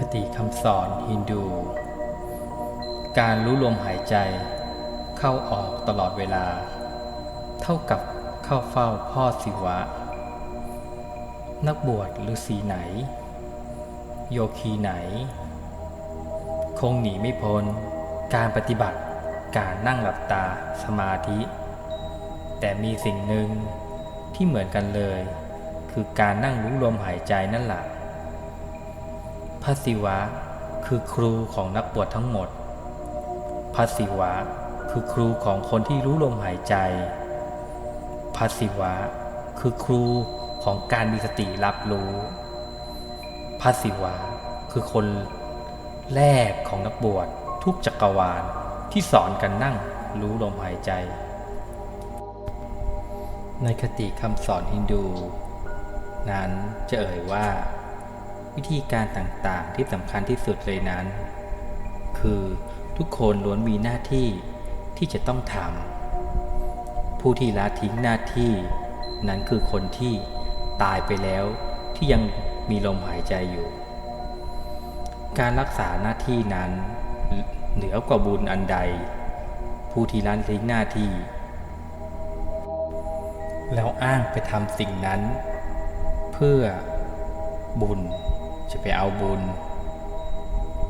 คติคำสอนฮินดู การรู้ลมหายใจเข้าออกตลอดเวลา เท่ากับเข้าเฝ้าพ่อศิวะ นักบวชฤาษีไหน โยคีไหน คงหนีไม่พ้นการปฏิบัติการนั่งหลับตาสมาธิ แต่มีสิ่งหนึ่งที่เหมือนกันเลย คือการนั่งรู้ลมหายใจนั่นแหละ พระศิวะ คือครูของนักบวชทั้งหมด พระศิวะ คือครูของคนที่รู้ลมหายใจ พระศิวะ คือครูของการมีสติรับรู้พระศิวะ คือคนแรกของนักบวชทุกจักรวาลที่สอนกันนั่งรู้ลมหายใจ ในคติคำสอนฮินดู นั้นจะเอ่ยว่า วิธีการต่างๆที่สำคัญที่สุดเลยนั้น คือทุกคนล้วนมีหน้าที่ที่จะต้องทำผู้ที่ละทิ้งหน้าที่นั้นคือคนที่ตายไปแล้วที่ยังมีลมหายใจอยู่ การรักษาหน้าที่นั้นเหนือกว่าบุญอันใด ผู้ที่ละทิ้งหน้าที่ แล้วอ้างไปทำสิ่งนั้น เพื่อบุญ จะไปเอาบุญ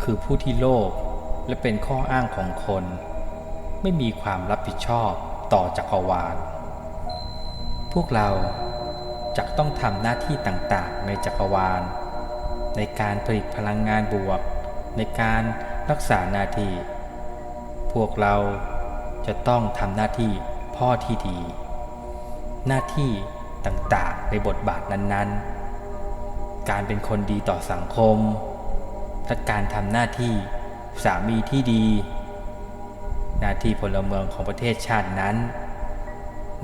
คือผู้ที่โลภและเป็นข้ออ้างของคน ไม่มีความรับผิดชอบต่อจักรวาล พวกเราจะต้องทำหน้าที่ต่างๆ ในจักรวาล ในการผลิตพลังงานบวก ในการรักษาหน้าที่พวกเราจะต้องทำหน้าที่พ่อที่ดี หน้าที่ต่างๆ ในบทบาทนั้นๆ การเป็นคนดีต่อสังคมและการทำหน้าที่สามีที่ดี หน้าที่พลเมืองของประเทศชาตินั้น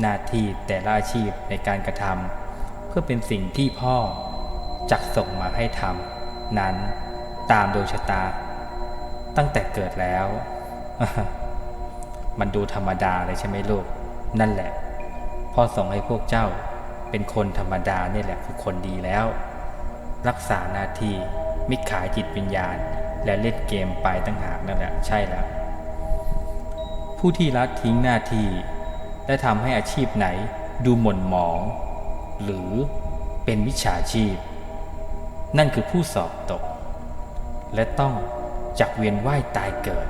หน้าที่แต่ละอาชีพในการกระทำเพื่อเป็นสิ่งที่พ่อจักส่งมาให้ทำนั้นตามดวงชะตา ตั้งแต่เกิดแล้ว มันดูธรรมดาเลยใช่ไหมลูก นั่นแหละ พ่อส่งให้พวกเจ้าเป็นคนธรรมดาเนี่ยแหละคือคนดีแล้ว รักษาหน้าที่มิขายจิตวิญญาณ และเล่นเกมไปตั้งหากนั่นแหละใช่แล้ว ผู้ที่ละทิ้งหน้าที่และทำให้อาชีพไหนดูหม่นหมอง หรือเป็นวิชาชีพ นั่นคือผู้สอบตก และต้องจักเวียนว่ายตายเกิด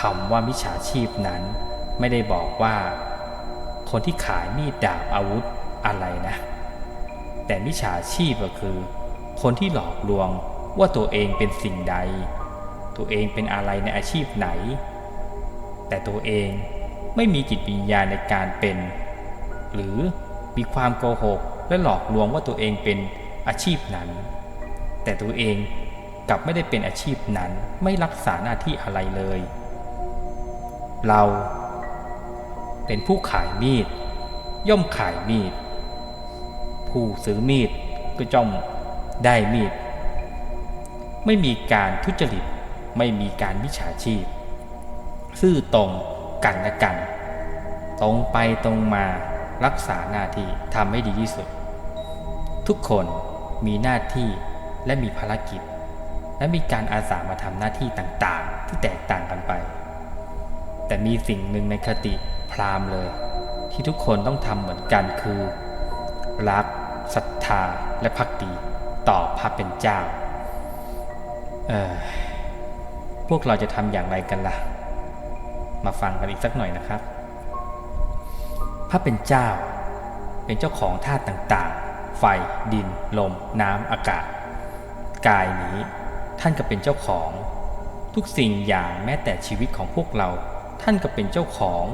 คำว่ามิจฉาชีพนั้น ไม่ได้บอกว่า คนที่ขายมีดดาบอาวุธอะไรนะ แต่มิจฉาชีพก็คือ คนที่หลอกลวงว่าตัวเองเป็นสิ่งใด ตัวเองเป็นอะไรในอาชีพไหน แต่ตัวเองไม่มีจิตวิญญาณในการเป็น หรือมีความโกหกและหลอกลวงว่าตัวเองเป็นอาชีพนั้น แต่ตัวเองกลับไม่ได้เป็นอาชีพนั้นไม่รักษาหน้าที่อะไรเลย เราเป็นผู้ขายมีด ย่อมขายมีด ผู้ซื้อมีดก็จ้อม ได้มีด ไม่มีการทุจริต ไม่มีการมิจฉาชีพ ซื่อตรงกันและกัน ตรงไปตรงมารักษาหน้าที่ทำให้ดีที่สุด ทุกคนมีหน้าที่และมีภารกิจ และมีการอาสามาทำหน้าที่ต่างๆ ที่แตกต่างกันไป แต่มีสิ่งหนึ่งในคติพราหมณ์เลย ที่ทุกคนต้องทำเหมือนกันคือ รักศรัทธาและพักดี ต่อพระเป็นเจ้าเออพวกเราจะทำอย่างไรกันล่ะ มาฟังกันอีกสักหน่อยนะครับ พระเป็นเจ้า เป็นเจ้าของธาตุต่างๆ ไฟ ดิน ลม น้ำ อากาศ กายนี้ท่านก็เป็นเจ้าของ ทุกสิ่งอย่างแม้แต่ชีวิตของพวกเรา ท่านก็เป็นเจ้าของ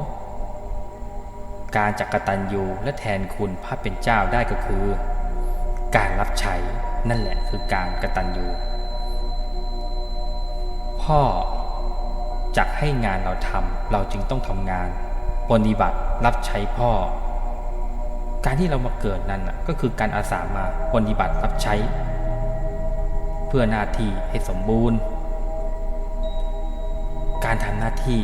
การจักตัญญูและแทนคุณพระเป็นเจ้าได้ก็คือ การรับใช้ นั่นแหละคือการกระตัญญูพ่อจักให้งานเราทำเราจึงต้องทำงานปฏิบัติรับใช้พ่อ การที่เรามาเกิดนั้นก็คือการอาสามาปฏิบัติรับใช้ เพื่อหน้าที่ให้สมบูรณ์ การทำหน้าที่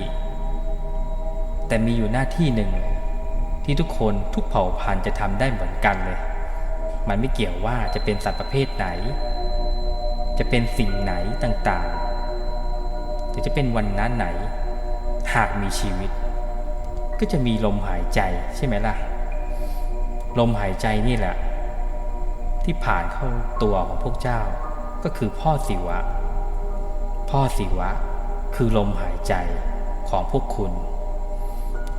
แต่มีอยู่หน้าที่หนึ่ง ที่ทุกคนทุกเผ่าพันธุ์จะทำได้เหมือนกันเลย มันไม่เกี่ยวว่าจะเป็นสัตว์ประเภทไหน จะเป็นสิ่งไหนต่างๆหรือจะเป็นวันนั้นไหน หากมีชีวิต ก็จะมีลมหายใจใช่ไหมล่ะ ลมหายใจนี่แหละ ที่ผ่านเข้าตัวของพวกเจ้า ก็คือพ่อศิวะ พ่อศิวะ คือลมหายใจของพวกคุณ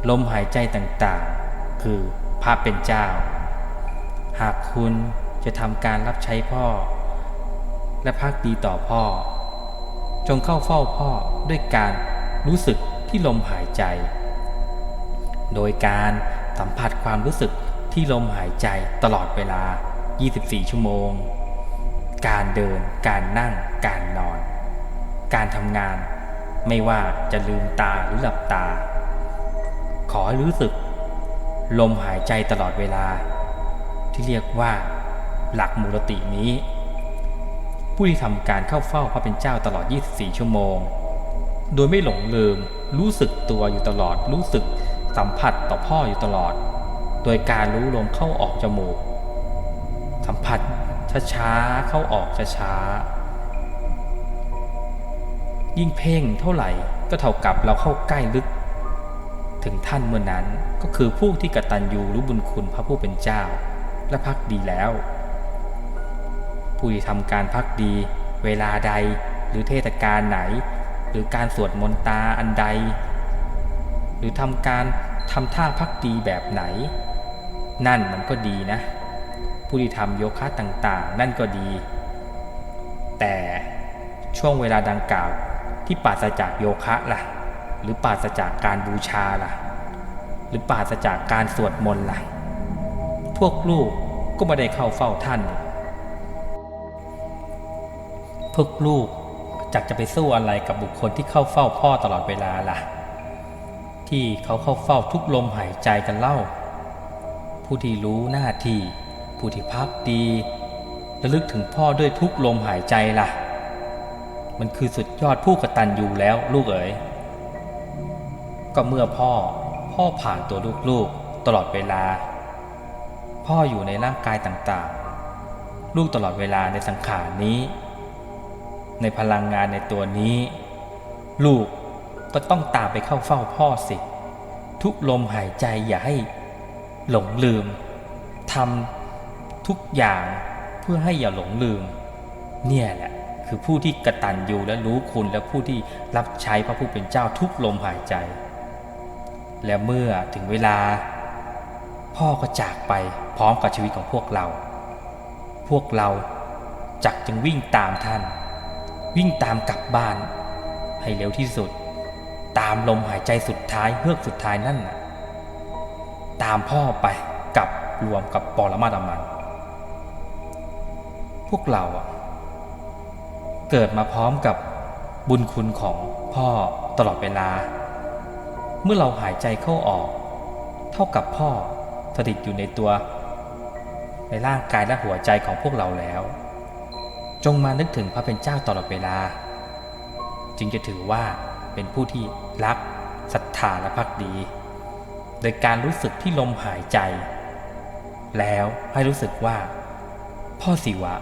ลมหายใจต่างๆ คือพระเป็นเจ้า หากคุณจะทำการรับใช้พ่อ และพักดีต่อพ่อ จงเข้าเฝ้าพ่อด้วยการรู้สึกที่ลมหายใจ โดยการสัมผัสความรู้สึกที่ลมหายใจตลอดเวลา 24 ชั่วโมง การเดิน การนั่ง การนอน การทำงาน ไม่ว่าจะลืมตาหรือหลับตา ขอให้รู้สึก ลมหายใจตลอดเวลา ที่เรียกว่า หลักมูลตินี้ ผู้ที่ทำการเข้าเฝ้าพระเป็นเจ้าตลอด 24 ชั่วโมง โดยไม่หลงลืม รู้สึกตัวอยู่ตลอด รู้สึกสัมผัสต่อพ่ออยู่ตลอด โดยการรู้ลมเข้าออกจมูก สัมผัสช้าๆเข้าออกช้าๆยิ่งเพ่งเท่าไหร่ก็เท่ากับเราเข้าใกล้ลึก ถึงท่านเมื่อนั้นก็คือผู้ที่กตัญญูรู้บุญคุณพระผู้เป็นเจ้า และพักดีแล้ว ผู้ที่ทำการพักดี เวลาใดหรือเทศกาลไหน หรือการสวดมนต์ตาอันใด หรือทำการทำท่าพักดีแบบไหน นั่นมันก็ดีนะ ผู้ที่ทำโยคะต่างๆ นั่นก็ดี แต่ช่วงเวลาดังกล่าวที่ปราศจากโยคะล่ะ หรือปราศจากการบูชาล่ะ หรือปราศจากการสวดมนต์ล่ะ พวกลูกก็ไม่ได้เข้าเฝ้าท่าน พวกลูกจักจะไปสู้อะไรกับบุคคลที่เข้าเฝ้าพ่อตลอดเวลาล่ะ ที่เขาเข้าเฝ้าทุกลมหายใจกันเล่า ผู้ที่รู้หน้าที่ ผู้ที่พักดีระลึกถึงพ่อด้วยทุกลมหายใจล่ะ มันคือสุดยอดผู้กตัญญูแล้วลูกเอ๋ยก็เมื่อพ่อพ่อผ่านตัวลูกๆตลอดเวลา พ่ออยู่ในร่างกายต่างๆ ลูกตลอดเวลาในสังขารนี้ ในพลังงานในตัวนี้ ลูกก็ต้องตามไปเข้าเฝ้าพ่อสิ ทุกลมหายใจอย่าให้หลงลืมทำทุกอย่างเพื่อให้อย่าหลงลืม เนี่ยแหละคือผู้ที่กระตันอยู่และรู้คุณและผู้ที่รับใช้พระผู้เป็นเจ้าทุกลมหายใจ และเมื่อถึงเวลา พ่อก็จากไปพร้อมกับชีวิตของพวกเรา พวกเราจักจึงวิ่งตามท่าน วิ่งตามกลับบ้าน ให้เร็วที่สุด ตามลมหายใจสุดท้ายเฮือกสุดท้ายนั่นน่ะตามพ่อไปกับรวมกับปรมาตามัน พวกเราอะเกิดมาพร้อมกับบุญคุณของพ่อตลอดเวลา เมื่อเราหายใจเข้าออก เท่ากับพ่อ สถิตอยู่ในตัว ในร่างกายและหัวใจของพวกเราแล้ว จงมานึกถึงพระเป็นเจ้าตลอดเวลา จึงจะถือว่าเป็นผู้ที่รักศรัทธาและพักดี โดยการรู้สึกที่ลมหายใจ แล้วให้รู้สึกว่า พ่อศิวะ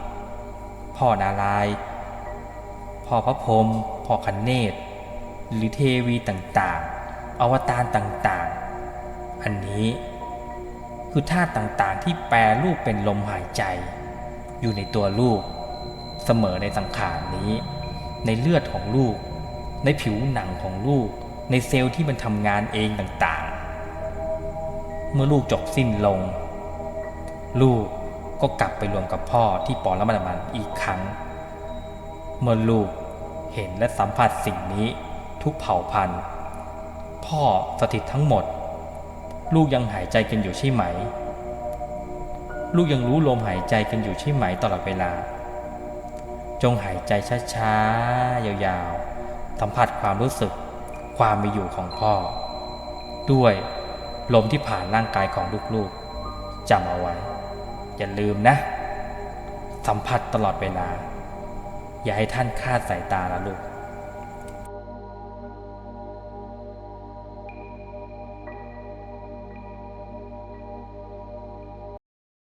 พ่อนารายพ่อพระพรหมพ่อคันเนศหรือเทวีต่างๆ อวตารต่างๆ อันนี้ คือธาตุต่างๆ ที่แปรรูปเป็นลมหายใจ อยู่ในตัวลูก เสมอในสังขารนี้ ในเลือดของลูก ในผิวหนังของลูก ในเซลล์ที่มันทำงานเองต่างๆ เมื่อลูกจบสิ้นลง ลูกก็กลับไปรวมกับพ่อที่ปอละมันมันอีกครั้ง เมื่อลูกเห็นและสัมผัสสิ่งนี้ทุกเผ่าพันธุ์ พ่อสถิตทั้งหมด ลูกยังหายใจกันอยู่ใช่ไหม ลูกยังรู้ลมหายใจกันอยู่ใช่ไหมตลอดเวลา จงหายใจช้าๆ ยาวๆ สัมผัสความรู้สึกความมีอยู่ของพ่อ ด้วยลมที่ผ่านร่างกายของลูกๆจำเอาไว้ อย่าลืมนะ สัมผัสตลอดเวลา อย่าให้ท่านคาดสายตาละลูก